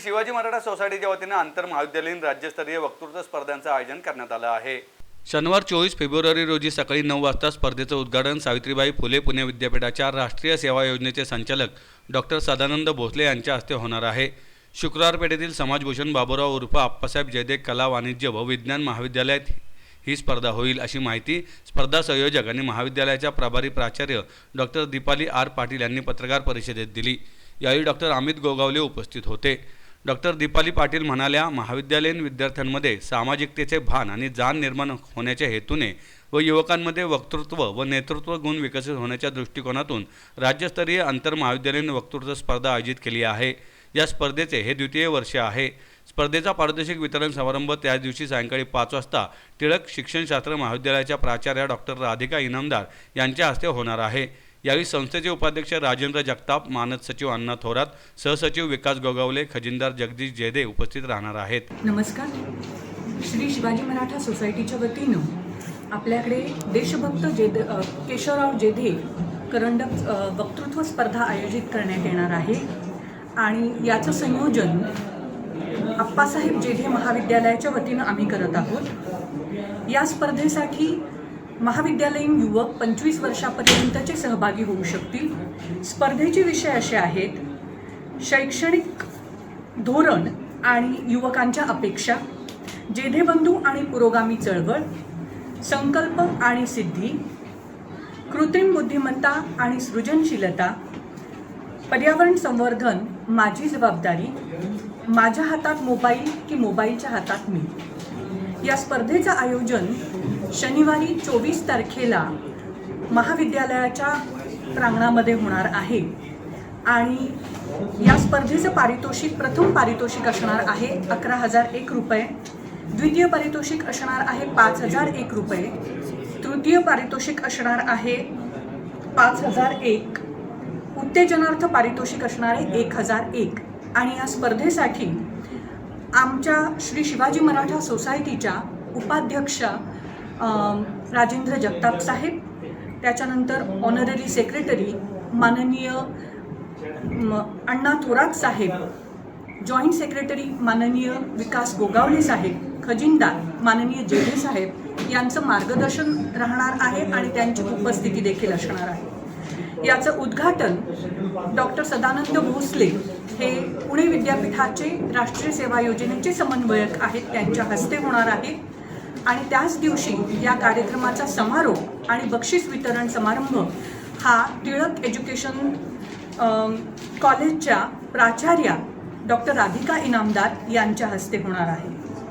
शिवाजी मराठा सोसायटीच्या वतीनं आंतर महाविद्यालयीन राज्यस्तरीय वक्तृत्व स्पर्धांचं आयोजन करण्यात आलं आहे. शनिवार चोवीस फेब्रुवारी रोजी सकाळी नऊ वाजता स्पर्धेचं उद्घाटन सावित्रीबाई फुले पुणे विद्यापीठाच्या राष्ट्रीय सेवा योजनेचे संचालक डॉक्टर सदानंद भोसले यांच्या हस्ते होणार आहे. शुक्रवार पेठेतील समाजभूषण बाबुराव उर्फ आप्पासाहेब जयदेव कला वाणिज्य व विज्ञान महाविद्यालयात ही स्पर्धा होईल अशी माहिती स्पर्धा संयोजक आणि महाविद्यालयाच्या प्रभारी प्राचार्य डॉक्टर दीपाली आर पाटील यांनी पत्रकार परिषदेत दिली. यावेळी डॉक्टर अमित गोगावले उपस्थित होते. डॉक्टर दीपाली पाटील म्हणाल्या महाविद्यालयीन विद्यार्थ्यांमध्ये सामाजिकतेचे भान आणि जाण निर्माण होण्याच्या हेतूने व युवकांमध्ये वक्तृत्व व नेतृत्व गुण विकसित होण्याच्या दृष्टिकोनातून राज्यस्तरीय आंतर महाविद्यालयीन वक्तृत्व स्पर्धा आयोजित केली आहे. या स्पर्धेचे हे द्वितीय वर्ष आहे. स्पर्धेचा पारदर्शक वितरण समारंभ त्याच दिवशी सायंकाळी पाच वाजता टिळक शिक्षणशास्त्र महाविद्यालयाच्या प्राचार्या डॉक्टर राधिका इनामदार यांच्या हस्ते होणार आहे. यावेळी संस्थेचे उपाध्यक्ष राजेंद्र जगताप मानद सचिव अण्णा थोरात सहसचिव विकास गोगावले खजिनदार जगदीश जयदे उपस्थित राहणार आहेत. नमस्कार. श्री शिवाजी मराठा सोसायटीच्या वतीनं आपल्याकडे देशभक्त जेद केशवराव जेधे करंडक वक्तृत्व स्पर्धा आयोजित करण्यात येणार आहे. आणि याचं संयोजन आप्पासाहेब जेधे महाविद्यालयाच्या वतीनं आम्ही करत आहोत. या स्पर्धेसाठी महाविद्यालयीन युवक पंचवीस वर्षापर्यंतचे सहभागी होऊ शकतील. स्पर्धेचे विषय असे आहेत शैक्षणिक धोरण आणि युवकांच्या अपेक्षा जेधेबंधू आणि पुरोगामी चळवळ संकल्प आणि सिद्धी कृत्रिम बुद्धिमत्ता आणि सृजनशीलता पर्यावरण संवर्धन माझी जबाबदारी माझ्या हातात मोबाईल की मोबाईलच्या हातात मी. या स्पर्धेचं आयोजन शनिवारी चोवीस तारखेला महाविद्यालयाच्या प्रांगणामध्ये होणार आहे. आणि या स्पर्धेचं पारितोषिक प्रथम पारितोषिक असणार आहे अकरा हजार एक रुपये. द्वितीय पारितोषिक असणार आहे पाच हजार एक रुपये. तृतीय पारितोषिक असणार आहे पाच हजार एक. उत्तेजनार्थ पारितोषिक असणारे एक हजार एक. आणि या स्पर्धेसाठी आमच्या श्री शिवाजी मराठा सोसायटीच्या उपाध्यक्ष राजेंद्र जगताप साहेब त्याच्यानंतर ऑनररी सेक्रेटरी माननीय अण्णा थोरात साहेब जॉईंट सेक्रेटरी माननीय विकास गोगावले साहेब खजिनदार माननीय जेडे साहेब यांचं मार्गदर्शन राहणार आहे आणि त्यांची उपस्थिती देखील असणार आहे. याचं उद्घाटन डॉक्टर सदानंद भोसले हे पुणे विद्यापीठाचे राष्ट्रीय सेवा योजनेचे समन्वयक आहेत त्यांच्या हस्ते होणार आहे. आणि त्याच दिवशी या कार्यक्रमाचा समारोप आणि बक्षीस वितरण समारंभ हा टिळक एज्युकेशन कॉलेजच्या प्राचार्या डॉक्टर राधिका इनामदार यांच्या हस्ते होणार आहे.